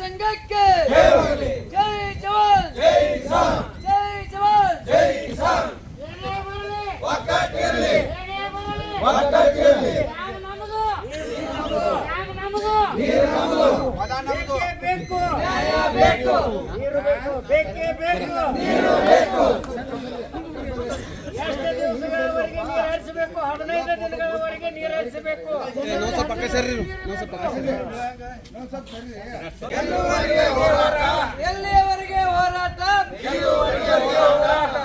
ಸಂಘಕ್ಕೆ. ಜೈ ಜವಾನ್. ಜೈ ಜವಾನ್ ಜೈ ಜವಾನ್. ಜೈ ಕಿಸಾನ್. ಯಾವ ನಮ್ಮದು ಬೇಕು ಬೇಕು. ನೀರು ಬೇಕು. ಬೇಕೇ ಬೇಕು. ಎಲ್ಲಿಯವರೆಗೆ ಹೋರಾಟ?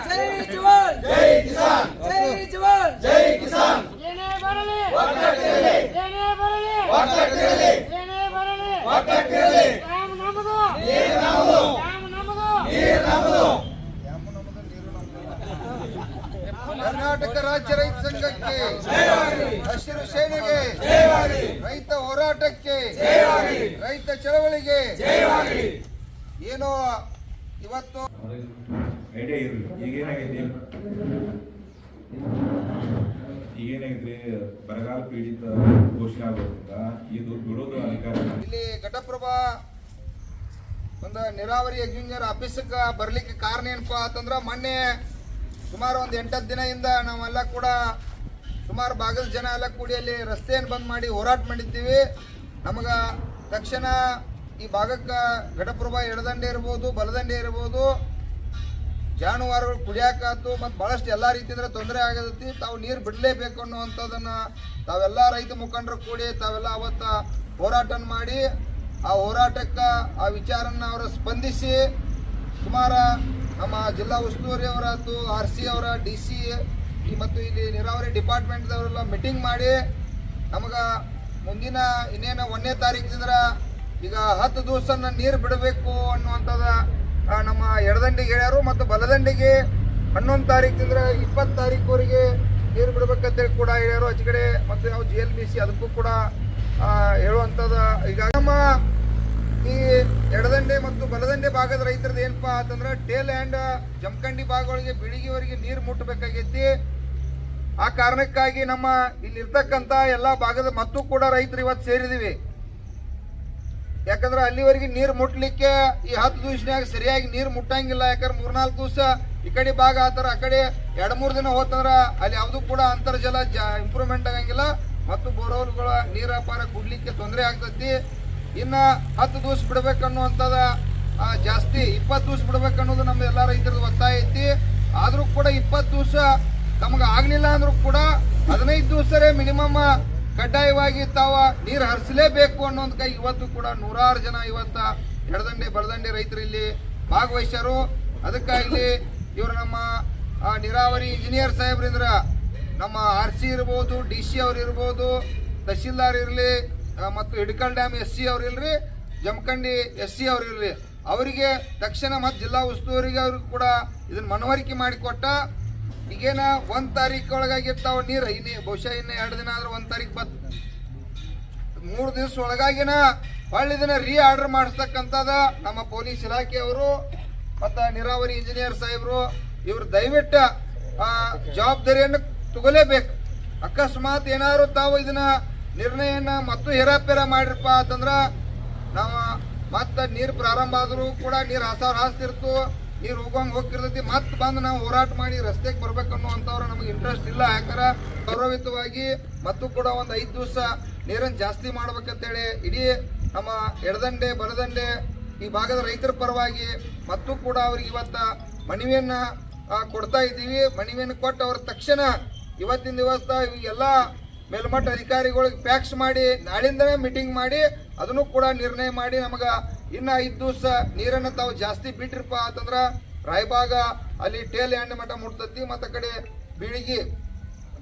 ಜೈ ಜವಾನ್. ಜೈ ಜವಾನ್. ಏನೇ ಬರಲಿ. ಏನೇ ಬರಲಿ. ಏನೇ ಬರಲಿ. ಯಾವ ನಮ್ಮದು ಯಾವ ನಮ್ಮದು ಕರ್ನಾಟಕ ರಾಜ್ಯ ರೈತ ಸಂಘಕ್ಕೆ ಹಸಿರು ಸೇನೆಗೆ ರೈತ ಹೋರಾಟಕ್ಕೆ ರೈತ ಚಳವಳಿಗೆ ಏನೋ ಇವತ್ತು ಐಡಿಯಾ ಇರಲಿ. ಈಗೇನಾಗೈತಿ ಬರಗಾಲ ಪೀಡಿತ ಘೋಷಣೆ ಆಗೋದ್ರಿಂದ ಇದು ಬಿಡೋದು ಅಧಿಕಾರ ಇಲ್ಲಿ. ಘಟಪ್ರಭಾ ಒಂದು ನೀರಾವರಿ ಇಂಜಿನಿಯರ್ ಆಫೀಸಕ್ಕೆ ಬರಲಿಕ್ಕೆ ಕಾರಣ ಏನಪ್ಪಾ ಅಂತಂದ್ರೆ ಮೊನ್ನೆ ಸುಮಾರು ಒಂದು ಎಂಟತ್ತು ದಿನದಿಂದ ನಾವೆಲ್ಲ ಕೂಡ ಸುಮಾರು ಭಾಗದ ಜನ ಎಲ್ಲ ಕೂಡಿ ಅಲ್ಲಿ ರಸ್ತೆಯನ್ನು ಬಂದ್ ಮಾಡಿ ಹೋರಾಟ ಮಾಡಿದ್ದೀವಿ. ನಮಗ ತಕ್ಷಣ ಈ ಭಾಗಕ್ಕೆ ಘಟಪ್ರಭಾ ಎಡದಂಡೆ ಇರ್ಬೋದು, ಬಲದಂಡೆ ಇರ್ಬೋದು. ಜಾನುವಾರುಗಳು ಕುಡಿಯಾಕಾತು ಮತ್ತು ಭಾಳಷ್ಟು ಎಲ್ಲ ರೀತಿಯಿಂದ ತೊಂದರೆ ಆಗದೈತಿ ತಾವು ನೀರು ಬಿಡಲೇಬೇಕು ಅನ್ನುವಂಥದ್ದನ್ನು ತಾವೆಲ್ಲ ರೈತ ಮುಖಂಡರು ಕೂಡಿ ತಾವೆಲ್ಲ ಅವತ್ತ ಹೋರಾಟ ಮಾಡಿ, ಆ ಹೋರಾಟಕ್ಕೆ ಆ ವಿಚಾರನ ಅವರ ಸ್ಪಂದಿಸಿ, ಸುಮಾರು ನಮ್ಮ ಜಿಲ್ಲಾ ಉಸ್ತುವಾರಿ ಅವರಾಯ್ತು ಆರ್ ಸಿ ಅವರ, ಡಿ ಸಿ ಮತ್ತು ಇಲ್ಲಿ ನೀರಾವರಿ ಡಿಪಾರ್ಟ್ಮೆಂಟ್ದವರೆಲ್ಲ ಮೀಟಿಂಗ್ ಮಾಡಿ, ನಮಗೆ ಮುಂದಿನ ಇನ್ನೇನು ಒಂದನೇ ತಾರೀಕಿಂದ್ರ ಈಗ ಹತ್ತು ದಿವಸನ ನೀರು ಬಿಡಬೇಕು ಅನ್ನುವಂಥದ ನಮ್ಮ ಎಡದಂಡಿಗೆ ಹೇಳ್ಯಾರು ಮತ್ತು ಬಲದಂಡಿಗೆ ಹನ್ನೊಂದು ತಾರೀಕಿಂದ್ರ ಇಪ್ಪತ್ತು ತಾರೀಕುವರೆಗೆ ನೀರು ಬಿಡ್ಬೇಕಂತೇಳಿ ಕೂಡ ಹೇಳ್ಯಾರು ಆಚೆ ಕಡೆ ಮತ್ತು ನಾವು ಜಿ ಎಲ್ ಬಿ ಸಿ ಅದಕ್ಕೂ ಕೂಡ ಹೇಳುವಂಥದ ಈಗ ನಮ್ಮ ಈ ಎಡದಂಡೆ ಮತ್ತು ಬಲದಂಡೆ ಭಾಗದ ರೈತರದ್ದು ಏನಪ್ಪಾ ಅಂತಂದ್ರೆ ಟೇಲ್ ಆ್ಯಂಡ್ ಜಮಖಂಡಿ ಭಾಗಗಳಿಗೆ ಬಿಳಿಗಿವರೆಗೆ ನೀರು ಮುಟ್ಟಬೇಕಾಗೈತಿ ಆ ಕಾರಣಕ್ಕಾಗಿ ನಮ್ಮ ಇಲ್ಲಿರ್ತಕ್ಕಂಥ ಎಲ್ಲ ಭಾಗದ ಮತ್ತು ಕೂಡ ರೈತರು ಇವತ್ತು ಸೇರಿದೀವಿ. ಯಾಕಂದ್ರೆ ಅಲ್ಲಿವರೆಗೆ ನೀರು ಮುಟ್ಲಿಕ್ಕೆ ಈ ಹತ್ತು ದಿವಸನಾಗ ಸರಿಯಾಗಿ ನೀರು ಮುಟ್ಟಂಗಿಲ್ಲ. ಯಾಕಂದ್ರೆ ಮೂರ್ನಾಲ್ಕು ದಿವಸ ಈ ಕಡೆ ಭಾಗ ಆತರ ಆ ಕಡೆ ಎರಡು ಮೂರು ದಿನ ಹೋತಂದ್ರೆ ಅಲ್ಲಿ ಯಾವುದು ಕೂಡ ಅಂತರ್ಜಲ ಜ ಇಂಪ್ರೂವ್ಮೆಂಟ್ ಆಗಂಗಿಲ್ಲ. ಮತ್ತು ಬೋರ್ವೆಲ್ಗಳ ನೀರಾಪಾರ ಕುಡ್ಲಿಕ್ಕೆ ತೊಂದರೆ ಆಗ್ತೈತಿ. ಇನ್ನ ಹತ್ತು ದಿವಸ ಬಿಡ್ಬೇಕನ್ನುವಂಥದ ಜಾಸ್ತಿ ಇಪ್ಪತ್ತು ದಿವಸ ಬಿಡ್ಬೇಕನ್ನೋದು ನಮ್ಮ ಎಲ್ಲ ರೈತರದ್ದು ಒತ್ತಾಯ ಐತಿ. ಆದರೂ ಕೂಡ ಇಪ್ಪತ್ತು ದಿವಸ ತಮಗೆ ಆಗ್ಲಿಲ್ಲ ಅಂದ್ರೂ ಕೂಡ ಹದಿನೈದು ದಿವಸರೇ ಮಿನಿಮಮ್ ಕಡ್ಡಾಯವಾಗಿ ತಾವ ನೀರು ಹರಿಸಲೇಬೇಕು ಅನ್ನೋದ್ ಕೈ ಇವತ್ತು ಕೂಡ ನೂರಾರು ಜನ ಇವತ್ತ ಎಡದಂಡೆ, ಬಲದಂಡೆ ರೈತರು ಇಲ್ಲಿ ಭಾಗವಹಿಸ್ಯಾರು. ಅದಕ್ಕೆ ಇಲ್ಲಿ ಇವರು ನಮ್ಮ ನೀರಾವರಿ ಇಂಜಿನಿಯರ್ ಸಾಹೇಬ್ರಿಂದ್ರ ನಮ್ಮ ಆರ್ ಸಿ ಇರ್ಬೋದು ಡಿ ಸಿ ಅವ್ರು ಇರ್ಬೋದು, ತಹಶೀಲ್ದಾರ್ ಇರಲಿ ಮತ್ತು ಹಿಡ್ಕಲ್ ಡ್ಯಾಮ್ ಎಸ್ ಸಿ ಅವ್ರು ಇಲ್ರಿ, ಜಮಖಂಡಿ ಎಸ್ ಸಿ ಅವ್ರು ಇರಲಿ ಅವರಿಗೆ ತಕ್ಷಣ ಮತ್ತು ಜಿಲ್ಲಾ ಉಸ್ತುವಾರಿಗೆ ಅವ್ರಿಗೆ ಕೂಡ ಇದನ್ನ ಮನವರಿಕೆ ಮಾಡಿಕೊಟ್ಟ ಈಗೇನ ಒಂದ್ ತಾರೀಕು ಒಳಗಾಗಿರ್ತಾವ ನೀರು, ಇನ್ನೇ ಬಹುಶಃ ಇನ್ನೇ ಎರಡು ದಿನ ಆದ್ರೆ ಒಂದ್ ತಾರೀಕು ಬತ್ ಮೂರು ದಿವಸ ಒಳಗಾಗಿನ ಹೊಳ್ಳಿ ದಿನ ರೀ ಆರ್ಡರ್ ಮಾಡಿಸ್ತಕ್ಕಂಥದ ನಮ್ಮ ಪೊಲೀಸ್ ಇಲಾಖೆಯವರು ಮತ್ತು ನೀರಾವರಿ ಇಂಜಿನಿಯರ್ ಸಾಹೇಬರು, ಇವ್ರು ದಯವಿಟ್ಟು ಜವಾಬ್ದಾರಿಯನ್ನು ತಗೊಲೇಬೇಕು. ಅಕಸ್ಮಾತ್ ಏನಾದ್ರು ತಾವು ಇದನ್ನ ನಿರ್ಣಯನ ಮತ್ತು ಹೇರಾಪೇರ ಮಾಡಿರಪ್ಪ ಅಂತಂದ್ರೆ ನಾವು ಮತ್ತೆ ನೀರು ಪ್ರಾರಂಭ ಆದರೂ ಕೂಡ ನೀರು ಹಾಸಾರ ಹಾಸ್ತಿರ್ತು ನೀರು ಹೋಗಂಗ್ ಹೋಗ್ತಿರ್ತೈತಿ ಮತ್ತೆ ಬಂದು ನಾವು ಹೋರಾಟ ಮಾಡಿ ರಸ್ತೆಗೆ ಬರ್ಬೇಕು ಅನ್ನುವಂಥವ್ರು ನಮಗೆ ಇಂಟ್ರೆಸ್ಟ್ ಇಲ್ಲ. ಯಾಕಂದ್ರೆ ಗೌರವಿತವಾಗಿ ಮತ್ತು ಕೂಡ ಒಂದು ಐದು ದಿವಸ ನೀರನ್ನು ಜಾಸ್ತಿ ಮಾಡ್ಬೇಕಂತೇಳಿ ಇಡೀ ನಮ್ಮ ಎಡದಂಡೆ, ಬಲದಂಡೆ ಈ ಭಾಗದ ರೈತರ ಪರವಾಗಿ ಮತ್ತು ಕೂಡ ಅವ್ರಿಗೆ ಇವತ್ತ ಮನವಿಯನ್ನ ಕೊಡ್ತಾ ಇದ್ದೀವಿ. ಮಣಿವೆಯನ್ನು ಕೊಟ್ಟು ಅವ್ರ ತಕ್ಷಣ ಇವತ್ತಿನ ದಿವಸ ಎಲ್ಲ ಮೇಲ್ಮಟ್ಟ ಅಧಿಕಾರಿಗಳಿಗೆ ಪ್ಯಾಕ್ಸ್ ಮಾಡಿ, ನಾಳಿಂದನೇ ಮೀಟಿಂಗ್ ಮಾಡಿ, ಅದನ್ನು ಕೂಡ ನಿರ್ಣಯ ಮಾಡಿ ನಮಗ ಇನ್ನ ಐದು ದಿವಸ ನೀರನ್ನು ತಾವು ಜಾಸ್ತಿ ಬಿಟ್ರಪ್ಪ ಅಂತಂದ್ರ ರಾಯಬಾಗ, ಅಲ್ಲಿ ಟೇಲ್ ಹ್ಯಾಂಡ್ ಮಠ ಮುಟ್ತತಿ, ಮತ್ತ ಕಡೆ ಬೀಳಿಗಿ,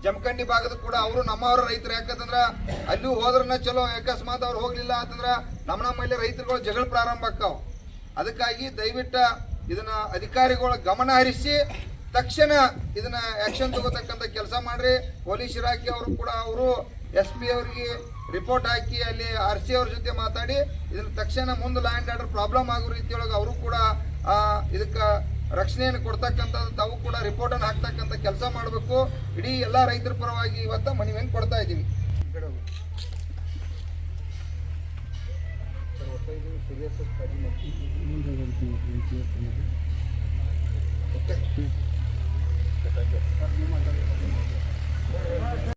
ಜಮಖಂಡಿ ಭಾಗದ ಕೂಡ ಅವರು ನಮ್ಮವರ ರೈತರು. ಯಾಕಂತಂದ್ರ ಅಲ್ಲಿ ಹೋದ್ರನ್ನ ಚಲೋ, ಅಕಸ್ಮಾತ್ ಅವ್ರು ಹೋಗ್ಲಿಲ್ಲ ಅಂತಂದ್ರ ನಮ್ಮ ನಮ್ಮಲ್ಲಿ ರೈತರುಗಳು ಜಗಳ ಪ್ರಾರಂಭ ಆಕ್ಕಾವ ಅದಕ್ಕಾಗಿ ದಯವಿಟ್ಟ ಇದನ್ನ ಅಧಿಕಾರಿಗಳ ಗಮನ ಹರಿಸಿ, ತಕ್ಷಣ ಇದನ್ನ ಆಕ್ಷನ್ ತಗೋತಕ್ಕಂಥ ಕೆಲಸ ಮಾಡ್ರಿ. ಪೊಲೀಸ್ ಇಲಾಖೆ ಅವರು ಕೂಡ, ಅವರು ಎಸ್ ಪಿ ಅವರಿಗೆ ರಿಪೋರ್ಟ್ ಹಾಕಿ ಅಲ್ಲಿ ಆರ್ ಸಿ ಅವ್ರ ಜೊತೆ ಮಾತಾಡಿ, ಇದನ್ನ ತಕ್ಷಣ ಮುಂದೆ ಲ್ಯಾಂಡ್ ಆರ್ಡರ್ ಪ್ರಾಬ್ಲಮ್ ಆಗೋ ರೀತಿಯೊಳಗೆ ಅವರು ಕೂಡ ಇದಕ್ಕೆ ರಕ್ಷಣೆಯನ್ನು ಕೊಡ್ತಕ್ಕಂಥದ್ದು, ತಾವು ಕೂಡ ರಿಪೋರ್ಟನ್ನು ಹಾಕ್ತಕ್ಕಂಥ ಕೆಲಸ ಮಾಡಬೇಕು. ಇಡೀ ಎಲ್ಲ ರೈತರ ಪರವಾಗಿ ಇವತ್ತು ಮನವಿಯನ್ನು ಕೊಡ್ತಾ ಇದ್ದೀವಿ. ಓಕೆ